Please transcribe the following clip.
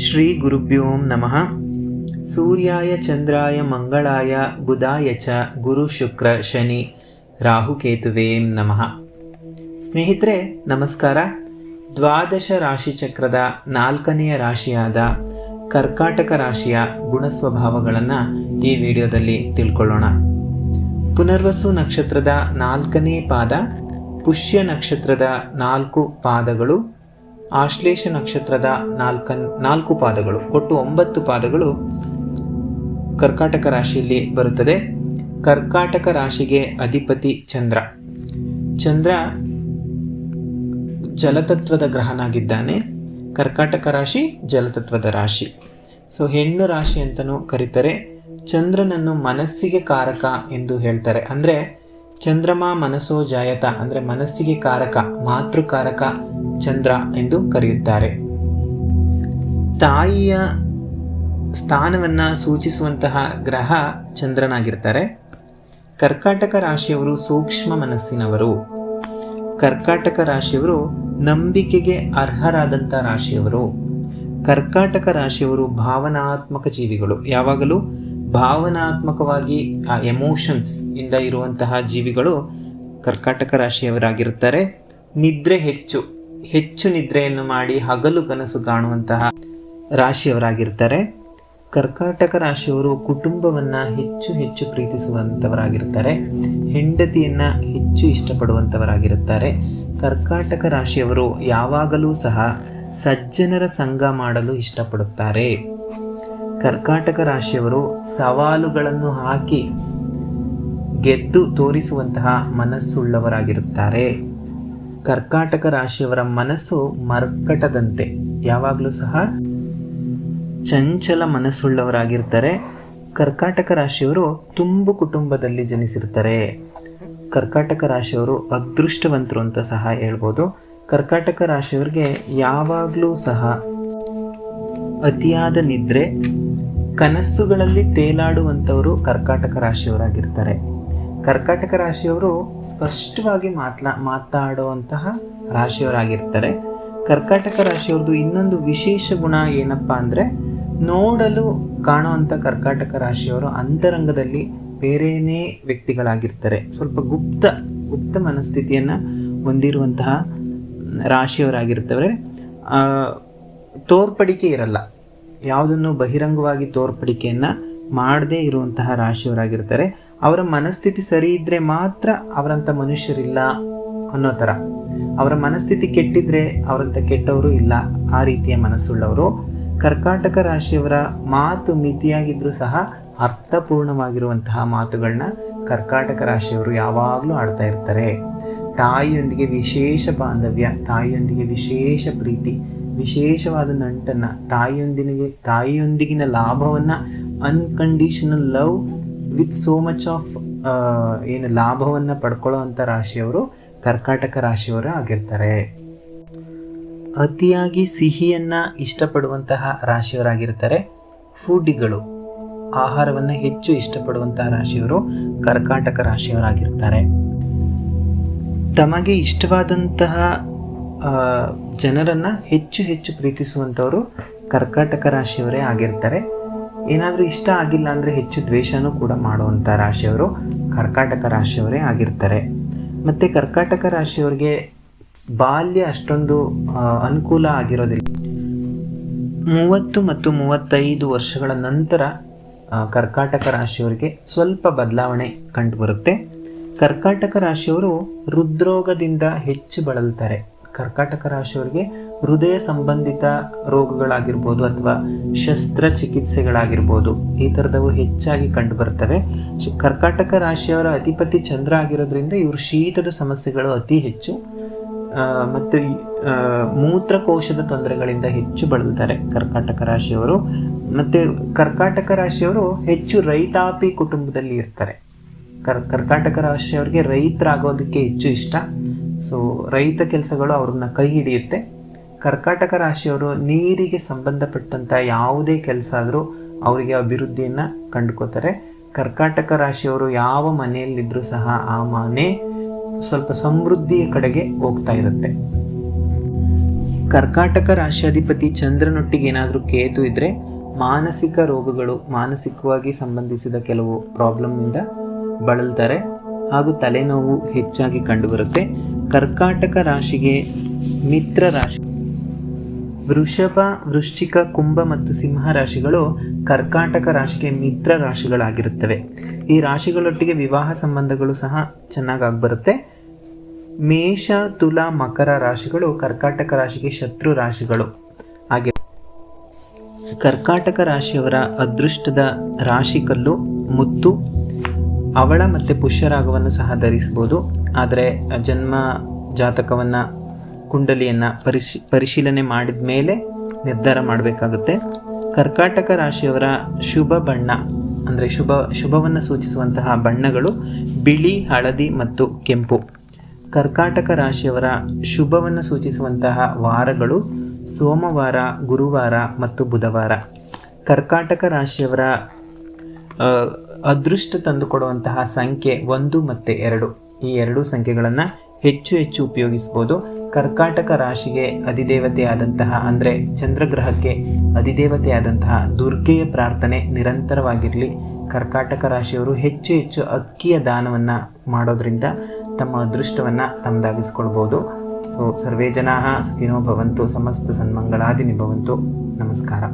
ಶ್ರೀ ಗುರುಭ್ಯೋ ನಮಃ. ಸೂರ್ಯಾಯ ಚಂದ್ರಾಯ ಮಂಗಳಾಯ ಬುಧಾಯ ಚ ಗುರು ಶುಕ್ರ ಶನಿ ರಾಹುಕೇತುವೇ ನಮಃ. ಸ್ನೇಹಿತರೆ, ನಮಸ್ಕಾರ. ದ್ವಾದಶ ರಾಶಿ ಚಕ್ರದ ನಾಲ್ಕನೆಯ ರಾಶಿಯಾದ ಕರ್ಕಾಟಕ ರಾಶಿಯ ಗುಣಸ್ವಭಾವಗಳನ್ನು ಈ ವಿಡಿಯೋದಲ್ಲಿ ತಿಳ್ಕೊಳ್ಳೋಣ. ಪುನರ್ವಸು ನಕ್ಷತ್ರದ ನಾಲ್ಕನೇ ಪಾದ, ಪುಷ್ಯ ನಕ್ಷತ್ರದ ನಾಲ್ಕು ಪಾದಗಳು ಆಶ್ಲೇಷ ನಕ್ಷತ್ರದ ನಾಲ್ಕ ನಾಲ್ಕು ಪಾದಗಳು, ಒಟ್ಟು ಒಂಬತ್ತು ಪಾದಗಳು ಕರ್ಕಾಟಕ ರಾಶಿಯಲ್ಲಿ ಬರುತ್ತದೆ. ಕರ್ಕಾಟಕ ರಾಶಿಗೆ ಅಧಿಪತಿ ಚಂದ್ರ. ಚಂದ್ರ ಜಲತತ್ವದ ಗ್ರಹನಾಗಿದ್ದಾನೆ. ಕರ್ಕಾಟಕ ರಾಶಿ ಜಲತತ್ವದ ರಾಶಿ. ಸೊ, ಹೆಣ್ಣು ರಾಶಿ ಅಂತಲೂ ಕರೀತಾರೆ. ಚಂದ್ರನನ್ನು ಮನಸ್ಸಿಗೆ ಕಾರಕ ಎಂದು ಹೇಳ್ತಾರೆ. ಅಂದರೆ ಚಂದ್ರಮ ಮನಸ್ಸೋ ಜಾಯತ ಅಂದರೆ ಮನಸ್ಸಿಗೆ ಕಾರಕ, ಮಾತೃಕಾರಕ ಚಂದ್ರ ಎಂದು ಕರೆಯುತ್ತಾರೆ. ತಾಯಿಯ ಸ್ಥಾನವನ್ನು ಸೂಚಿಸುವಂತಹ ಗ್ರಹ ಚಂದ್ರನಾಗಿರ್ತಾರೆ. ಕರ್ಕಾಟಕ ರಾಶಿಯವರು ಸೂಕ್ಷ್ಮ ಮನಸ್ಸಿನವರು. ಕರ್ಕಾಟಕ ರಾಶಿಯವರು ನಂಬಿಕೆಗೆ ಅರ್ಹರಾದಂಥ ರಾಶಿಯವರು. ಕರ್ಕಾಟಕ ರಾಶಿಯವರು ಭಾವನಾತ್ಮಕ ಜೀವಿಗಳು. ಯಾವಾಗಲೂ ಭಾವನಾತ್ಮಕವಾಗಿ ಆ ಎಮೋಷನ್ಸ್ ಇಂದ ಇರುವಂತಹ ಜೀವಿಗಳು ಕರ್ಕಾಟಕ ರಾಶಿಯವರಾಗಿರುತ್ತಾರೆ. ನಿದ್ರೆ ಹೆಚ್ಚು ಹೆಚ್ಚು ನಿದ್ರೆಯನ್ನು ಮಾಡಿ ಹಗಲು ಕನಸು ಕಾಣುವಂತಹ ರಾಶಿಯವರಾಗಿರ್ತಾರೆ. ಕರ್ಕಾಟಕ ರಾಶಿಯವರು ಕುಟುಂಬವನ್ನು ಹೆಚ್ಚು ಹೆಚ್ಚು ಪ್ರೀತಿಸುವಂಥವರಾಗಿರ್ತಾರೆ ಹೆಂಡತಿಯನ್ನು ಹೆಚ್ಚು ಇಷ್ಟಪಡುವಂಥವರಾಗಿರುತ್ತಾರೆ ಕರ್ಕಾಟಕ ರಾಶಿಯವರು ಯಾವಾಗಲೂ ಸಹ ಸಜ್ಜನರ ಸಂಘ ಮಾಡಲು ಇಷ್ಟಪಡುತ್ತಾರೆ. ಕರ್ಕಾಟಕ ರಾಶಿಯವರು ಸವಾಲುಗಳನ್ನು ಹಾಕಿ ಗೆದ್ದು ತೋರಿಸುವಂತಹ ಮನಸ್ಸುಳ್ಳವರಾಗಿರುತ್ತಾರೆ. ಕರ್ಕಾಟಕ ರಾಶಿಯವರ ಮನಸ್ಸು ಮರ್ಕಟದಂತೆ, ಯಾವಾಗಲೂ ಸಹ ಚಂಚಲ ಮನಸ್ಸುಳ್ಳವರಾಗಿರ್ತಾರೆ. ಕರ್ಕಾಟಕ ರಾಶಿಯವರು ತುಂಬು ಕುಟುಂಬದಲ್ಲಿ ಜನಿಸಿರ್ತಾರೆ. ಕರ್ಕಾಟಕ ರಾಶಿಯವರು ಅದೃಷ್ಟವಂತರು ಅಂತ ಸಹ ಹೇಳ್ಬೋದು. ಕರ್ಕಾಟಕ ರಾಶಿಯವರಿಗೆ ಯಾವಾಗಲೂ ಸಹ ಅತಿಯಾದ ನಿದ್ರೆ ಕನಸುಗಳಲ್ಲಿ ತೇಲಾಡುವಂಥವರು ಕರ್ಕಾಟಕ ರಾಶಿಯವರಾಗಿರ್ತಾರೆ. ಕರ್ಕಾಟಕ ರಾಶಿಯವರು ಸ್ಪಷ್ಟವಾಗಿ ಮಾತ್ಲಾ, ಮಾತಾಡುವಂತಹ ರಾಶಿಯವರಾಗಿರ್ತಾರೆ. ಕರ್ಕಾಟಕ ರಾಶಿಯವ್ರದ್ದು ಇನ್ನೊಂದು ವಿಶೇಷ ಗುಣ ಏನಪ್ಪ ಅಂದರೆ, ನೋಡಲು ಕಾಣುವಂಥ ಕರ್ಕಾಟಕ ರಾಶಿಯವರು ಅಂತರಂಗದಲ್ಲಿ ಬೇರೆಯೇ ವ್ಯಕ್ತಿಗಳಾಗಿರ್ತಾರೆ. ಸ್ವಲ್ಪ ಗುಪ್ತ ಗುಪ್ತ ಮನಸ್ಥಿತಿಯನ್ನು ಹೊಂದಿರುವಂತಹ ರಾಶಿಯವರಾಗಿರ್ತವೆ ತೋರ್ಪಡಿಕೆ ಇರಲ್ಲ. ಯಾವುದನ್ನು ಬಹಿರಂಗವಾಗಿ ತೋರ್ಪಡಿಕೆಯನ್ನು ಮಾಡದೇ ಇರುವಂತಹ ರಾಶಿಯವರಾಗಿರ್ತಾರೆ. ಅವರ ಮನಸ್ಥಿತಿ ಸರಿ ಇದ್ದರೆ ಮಾತ್ರ ಅವರಂಥ ಮನುಷ್ಯರಿಲ್ಲ ಅನ್ನೋ ಥರ. ಅವರ ಮನಸ್ಥಿತಿ ಕೆಟ್ಟಿದ್ರೆ ಅವರಂಥ ಕೆಟ್ಟವರು ಇಲ್ಲ ಆ ರೀತಿಯ ಮನಸ್ಸುಳ್ಳವರು. ಕರ್ಕಾಟಕ ರಾಶಿಯವರ ಮಾತು ಮಿತಿಯಾಗಿದ್ದರೂ ಸಹ ಅರ್ಥಪೂರ್ಣವಾಗಿರುವಂತಹ ಮಾತುಗಳನ್ನ ಕರ್ಕಾಟಕ ರಾಶಿಯವರು ಯಾವಾಗಲೂ ಆಡ್ತಾ ಇರ್ತಾರೆ. ತಾಯಿಯೊಂದಿಗೆ ವಿಶೇಷ ಬಾಂಧವ್ಯ, ತಾಯಿಯೊಂದಿಗೆ ವಿಶೇಷ ಪ್ರೀತಿ ವಿಶೇಷವಾದ ನಂಟನ್ನು, ತಾಯಿಯೊಂದಿಗೆ, ತಾಯಿಯೊಂದಿಗಿನ ಲಾಭವನ್ನು unconditional love with so much of ಏನು ಲಾಭವನ್ನು ಪಡ್ಕೊಳ್ಳೋ ಅಂಥ ರಾಶಿಯವರು ಕರ್ಕಾಟಕ ರಾಶಿಯವರೇ ಆಗಿರ್ತಾರೆ. ಅತಿಯಾಗಿ ಸಿಹಿಯನ್ನು ಇಷ್ಟಪಡುವಂತಹ ರಾಶಿಯವರಾಗಿರ್ತಾರೆ ಫುಡ್ಡಿಗಳು. ಆಹಾರವನ್ನು ಹೆಚ್ಚು ಇಷ್ಟಪಡುವಂತಹ ರಾಶಿಯವರು ಕರ್ಕಾಟಕ ರಾಶಿಯವರಾಗಿರ್ತಾರೆ. ತಮಗೆ ಇಷ್ಟವಾದಂತಹ ಜನರನ್ನು ಹೆಚ್ಚು ಹೆಚ್ಚು ಪ್ರೀತಿಸುವಂಥವರು ಕರ್ಕಾಟಕ ರಾಶಿಯವರೇ ಆಗಿರ್ತಾರೆ. ಏನಾದರೂ ಇಷ್ಟ ಆಗಿಲ್ಲ ಅಂದರೆ ಹೆಚ್ಚು ದ್ವೇಷನೂ ಕೂಡ ಮಾಡುವಂಥ ರಾಶಿಯವರು ಕರ್ಕಾಟಕ ರಾಶಿಯವರೇ ಆಗಿರ್ತಾರೆ. ಮತ್ತು ಕರ್ಕಾಟಕ ರಾಶಿಯವರಿಗೆ ಬಾಲ್ಯ ಅಷ್ಟೊಂದು ಅನುಕೂಲ ಆಗಿರೋದಿಲ್ಲ. ಮೂವತ್ತು ಮತ್ತು ಮೂವತ್ತೈದು ವರ್ಷಗಳ ನಂತರ ಕರ್ಕಾಟಕ ರಾಶಿಯವರಿಗೆ ಸ್ವಲ್ಪ ಬದಲಾವಣೆ ಕಂಡುಬರುತ್ತೆ ಕರ್ಕಾಟಕ ರಾಶಿಯವರು ಹೃದ್ರೋಗದಿಂದ ಹೆಚ್ಚು ಬಳಲ್ತಾರೆ. ಕರ್ಕಾಟಕ ರಾಶಿಯವರಿಗೆ ಹೃದಯ ಸಂಬಂಧಿತ ರೋಗಗಳಾಗಿರ್ಬೋದು ಅಥವಾ ಶಸ್ತ್ರಚಿಕಿತ್ಸೆಗಳಾಗಿರ್ಬೋದು ಈ ಥರದವು ಹೆಚ್ಚಾಗಿ ಕಂಡುಬರ್ತವೆ. ಕರ್ಕಾಟಕ ರಾಶಿಯವರ ಅಧಿಪತಿ ಚಂದ್ರ ಆಗಿರೋದ್ರಿಂದ ಇವರು ಶೀತದ ಸಮಸ್ಯೆಗಳು ಅತಿ ಹೆಚ್ಚು ಮತ್ತು ಮೂತ್ರಕೋಶದ ತೊಂದರೆಗಳಿಂದ ಹೆಚ್ಚು ಬಳಲ್ತಾರೆ ಕರ್ಕಾಟಕ ರಾಶಿಯವರು. ಮತ್ತು ಕರ್ಕಾಟಕ ರಾಶಿಯವರು ಹೆಚ್ಚು ರೈತಾಪಿ ಕುಟುಂಬದಲ್ಲಿ ಇರ್ತಾರೆ. ಕರ್, ಕರ್ಕಾಟಕ ರಾಶಿಯವರಿಗೆ ರೈತರಾಗೋದಕ್ಕೆ ಹೆಚ್ಚು ಇಷ್ಟ. ಸೊ ರೈತ ಕೆಲಸಗಳು ಅವ್ರನ್ನ ಕೈ ಹಿಡಿಯುತ್ತೆ. ಕರ್ಕಾಟಕ ರಾಶಿಯವರು ನೀರಿಗೆ ಸಂಬಂಧಪಟ್ಟಂಥ ಯಾವುದೇ ಕೆಲಸ ಆದರೂ ಅವರಿಗೆ ಅಭಿವೃದ್ಧಿಯನ್ನು ಕಂಡುಕೋತಾರೆ ಕರ್ಕಾಟಕ ರಾಶಿಯವರು ಯಾವ ಮನೆಯಲ್ಲಿದ್ದರೂ ಸಹ ಆ ಮನೆ ಸ್ವಲ್ಪ ಸಮೃದ್ಧಿಯ ಕಡೆಗೆ ಹೋಗ್ತಾ ಇರುತ್ತೆ. ಕರ್ಕಾಟಕ ರಾಶಿಯಾಧಿಪತಿ ಚಂದ್ರನೊಟ್ಟಿಗೆ ಏನಾದರೂ ಕೇತು ಇದ್ದರೆ ಮಾನಸಿಕ ರೋಗಗಳು ಮಾನಸಿಕವಾಗಿ ಸಂಬಂಧಿಸಿದ ಕೆಲವು ಪ್ರಾಬ್ಲಮ್ನಿಂದ ಬಳಲ್ತಾರೆ ಹಾಗೂ ತಲೆನೋವು ಹೆಚ್ಚಾಗಿ ಕಂಡುಬರುತ್ತೆ. ಕರ್ಕಾಟಕ ರಾಶಿಗೆ ಮಿತ್ರ ರಾಶಿ ವೃಷಭ, ವೃಶ್ಚಿಕ, ಕುಂಭ ಮತ್ತು ಸಿಂಹ ರಾಶಿಗಳು ಕರ್ಕಾಟಕ ರಾಶಿಗೆ ಮಿತ್ರ ರಾಶಿಗಳಾಗಿರುತ್ತವೆ. ಈ ರಾಶಿಗಳೊಟ್ಟಿಗೆ ವಿವಾಹ ಸಂಬಂಧಗಳು ಸಹ ಚೆನ್ನಾಗಿ ಬರುತ್ತೆ ಮೇಷ, ತುಲಾ, ಮಕರ ರಾಶಿಗಳು ಕರ್ಕಾಟಕ ರಾಶಿಗೆ ಶತ್ರು ರಾಶಿಗಳು ಹಾಗೆ ಕರ್ಕಾಟಕ ರಾಶಿಯವರ ಅದೃಷ್ಟದ ರಾಶಿಕಲ್ಲು ಮುತ್ತು ಅವಳ ಮತ್ತು ಪುಷ್ಯರಾಗವನ್ನು ಸಹ ಧರಿಸ್ಬೋದು ಆದರೆ ಜನ್ಮ ಜಾತಕವನ್ನು, ಕುಂಡಲಿಯನ್ನು ಪರಿಶಿ, ಪರಿಶೀಲನೆ ಮಾಡಿದ ಮೇಲೆ ನಿರ್ಧಾರ ಮಾಡಬೇಕಾಗುತ್ತೆ. ಕರ್ಕಾಟಕ ರಾಶಿಯವರ ಶುಭ ಬಣ್ಣ, ಅಂದರೆ ಶುಭ, ಶುಭವನ್ನು ಸೂಚಿಸುವಂತಹ ಬಣ್ಣಗಳು ಬಿಳಿ, ಹಳದಿ ಮತ್ತು ಕೆಂಪು. ಕರ್ಕಾಟಕ ರಾಶಿಯವರ ಶುಭವನ್ನು ಸೂಚಿಸುವಂತಹ ವಾರಗಳು ಸೋಮವಾರ, ಗುರುವಾರ ಮತ್ತು ಬುಧವಾರ. ಕರ್ಕಾಟಕ ರಾಶಿಯವರ ಅದೃಷ್ಟ ತಂದುಕೊಡುವಂತಹ ಸಂಖ್ಯೆ ಒಂದು ಮತ್ತು ಎರಡು. ಈ ಎರಡೂ ಸಂಖ್ಯೆಗಳನ್ನು ಹೆಚ್ಚು ಹೆಚ್ಚು ಉಪಯೋಗಿಸ್ಬೋದು. ಕರ್ಕಾಟಕ ರಾಶಿಗೆ ಅಧಿದೇವತೆಯಾದಂತಹ, ಅಂದರೆ ಚಂದ್ರಗ್ರಹಕ್ಕೆ ಅಧಿದೇವತೆಯಾದಂತಹ ದುರ್ಗೆಯ ಪ್ರಾರ್ಥನೆ ನಿರಂತರವಾಗಿರಲಿ. ಕರ್ಕಾಟಕ ರಾಶಿಯವರು ಹೆಚ್ಚು ಹೆಚ್ಚು ಅಕ್ಕಿಯ ದಾನವನ್ನು ಮಾಡೋದ್ರಿಂದ ತಮ್ಮ ಅದೃಷ್ಟವನ್ನು ತಮ್ಮದಾಗಿಸ್ಕೊಳ್ಬೋದು ಸೊ, ಸರ್ವೇ ಜನಾ ಸುಖಿನೋ ಭವಂತು, ಸಮಸ್ತ ಸನ್ಮಂಗಳಾದಿನಿ ಭವಂತು. ನಮಸ್ಕಾರ.